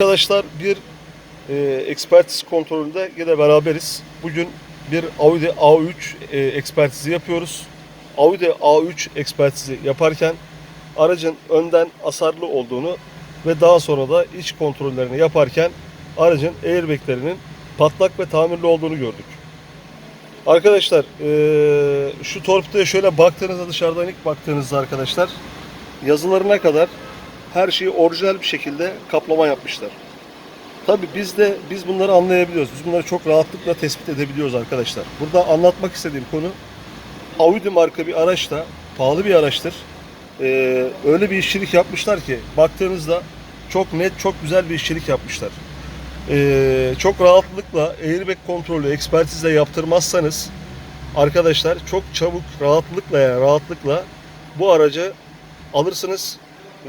Arkadaşlar bir e, ekspertiz kontrolünde yine beraberiz. Bugün bir Audi A3 e, ekspertizi yapıyoruz. Audi A3 ekspertizi yaparken aracın önden hasarlı olduğunu ve daha sonra da iç kontrollerini yaparken aracın airbaglerinin patlak ve tamirli olduğunu gördük. Arkadaşlar e, şu torpidoya şöyle baktığınızda dışarıdan ilk baktığınızda arkadaşlar yazılarına kadar her şeyi orijinal bir şekilde kaplama yapmışlar. Tabii biz de biz bunları anlayabiliyoruz. Biz bunları çok rahatlıkla tespit edebiliyoruz arkadaşlar. Burada anlatmak istediğim konu Audi marka bir araçta pahalı bir araçtır. Ee, öyle bir işçilik yapmışlar ki baktığınızda çok net, çok güzel bir işçilik yapmışlar. Ee, çok rahatlıkla airbag kontrolü ekspertizle yaptırmazsanız arkadaşlar çok çabuk rahatlıkla yani rahatlıkla bu aracı alırsınız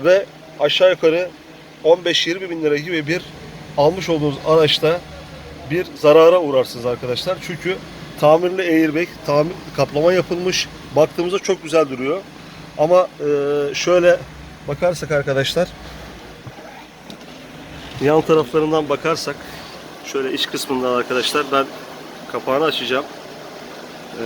ve aşağı yukarı 15-20 bin lira gibi bir almış olduğunuz araçta bir zarara uğrarsınız arkadaşlar. Çünkü tamirli airbag, tamir kaplama yapılmış. Baktığımızda çok güzel duruyor. Ama e, şöyle bakarsak arkadaşlar yan taraflarından bakarsak şöyle iç kısmından arkadaşlar ben kapağını açacağım. Ee,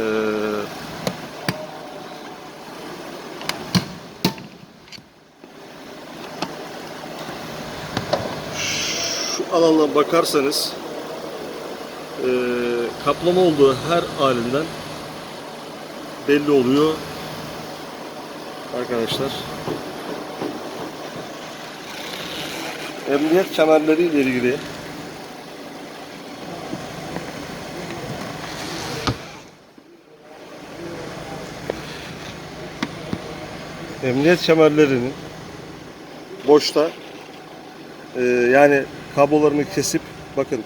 alandan bakarsanız eee, kaplama olduğu her halinden belli oluyor arkadaşlar. Emniyet kemerleri ile ilgili emniyet kemerlerinin boşta ee, yani kablolarını kesip bakın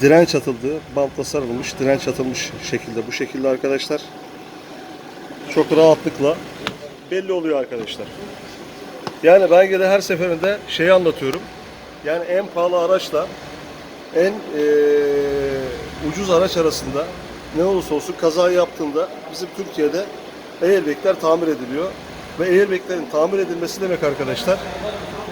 direnç atıldığı bantla sarılmış direnç atılmış şekilde bu şekilde arkadaşlar çok rahatlıkla belli oluyor arkadaşlar. Yani ben gene her seferinde şeyi anlatıyorum. Yani en pahalı araçla en eee, ucuz araç arasında ne olursa olsun kaza yaptığında bizim Türkiye'de airbagler tamir ediliyor. Ve airbaglerin tamir edilmesi demek arkadaşlar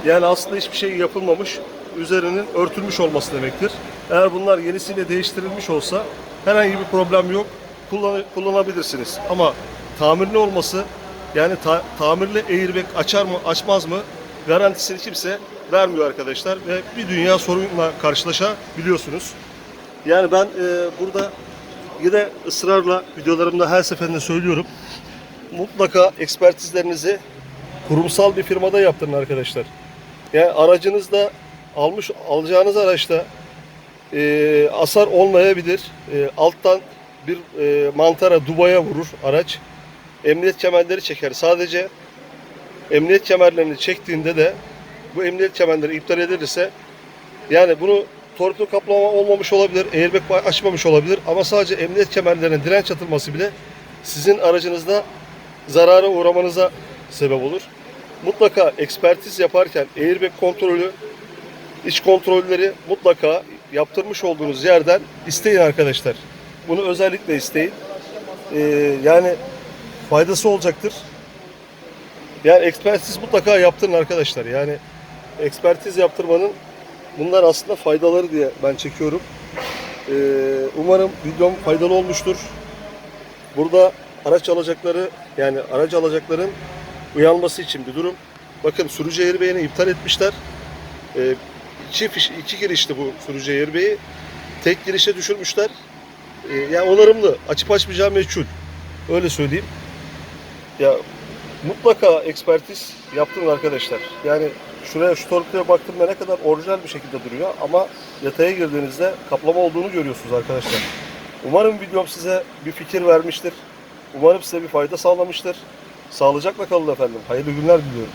yani aslında hiçbir şey yapılmamış, üzerinin örtülmüş olması demektir. Eğer bunlar yenisiyle değiştirilmiş olsa herhangi bir problem yok, kullan- kullanabilirsiniz. Ama tamirli olması, yani ta- tamirli airbag açar mı, açmaz mı garantisini kimse vermiyor arkadaşlar ve bir dünya sorunla karşılaşabiliyorsunuz. Yani ben e, burada yine ısrarla videolarımda her seferinde söylüyorum. Mutlaka ekspertizlerinizi kurumsal bir firmada yaptırın arkadaşlar. Yani aracınızda almış alacağınız araçta e, hasar olmayabilir. E, alttan bir e, mantara, dubaya vurur araç. Emniyet kemerleri çeker. Sadece emniyet kemerlerini çektiğinde de bu emniyet kemerleri iptal edilirse yani bunu torpido kaplama olmamış olabilir, airbag açmamış olabilir ama sadece emniyet kemerlerine direnç atılması bile sizin aracınızda zarara uğramanıza sebep olur. Mutlaka ekspertiz yaparken airbag kontrolü, iç kontrolleri mutlaka yaptırmış olduğunuz yerden isteyin arkadaşlar. Bunu özellikle isteyin. Ee, yani faydası olacaktır. Yani ekspertiz mutlaka yaptırın arkadaşlar. Yani ekspertiz yaptırmanın bunlar aslında faydaları diye ben çekiyorum. Ee, umarım videom faydalı olmuştur. Burada araç alacakları yani araç alacakların uyanması için bir durum. Bakın sürücü airbag'ini iptal etmişler. Ee, iki, fiş, iki bu sürücü airbag'i. Tek girişe düşürmüşler. Ee, yani onarımlı. Açıp açmayacağı meçhul. Öyle söyleyeyim. Ya mutlaka ekspertiz yaptırın arkadaşlar. Yani şuraya şu torpidoya baktığımda ne kadar orijinal bir şekilde duruyor ama yataya girdiğinizde kaplama olduğunu görüyorsunuz arkadaşlar. Umarım videom size bir fikir vermiştir. Umarım size bir fayda sağlamıştır. Sağlıcakla kalın efendim. Hayırlı günler diliyorum.